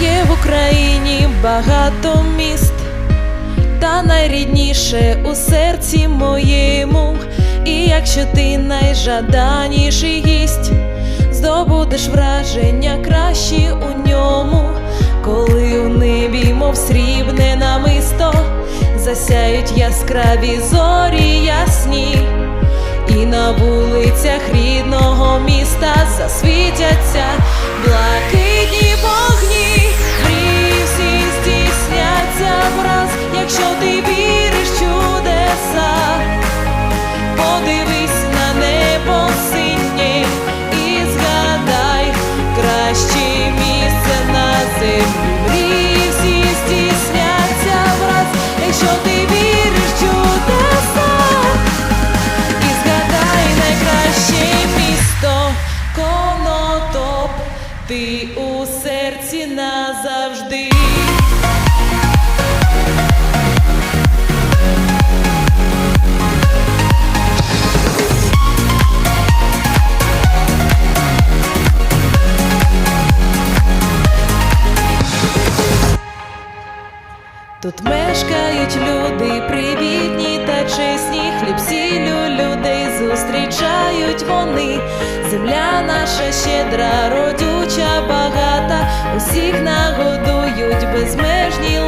є в Україні багато міст, та найрідніше у серці моєму, і якщо ти найжаданіший гість, здобудеш враження кращі у ньому, коли у небі, мов срібне намисто, засяють яскраві зорі ясні, і на вулицях рідного міста засвітяться. ти у серці назавжди. Тут мешкають люди, привітні та чесні, хліб сілю людей зустрічають вони, земля наша щедра родю хоча багата, усіх нагодують безмежні.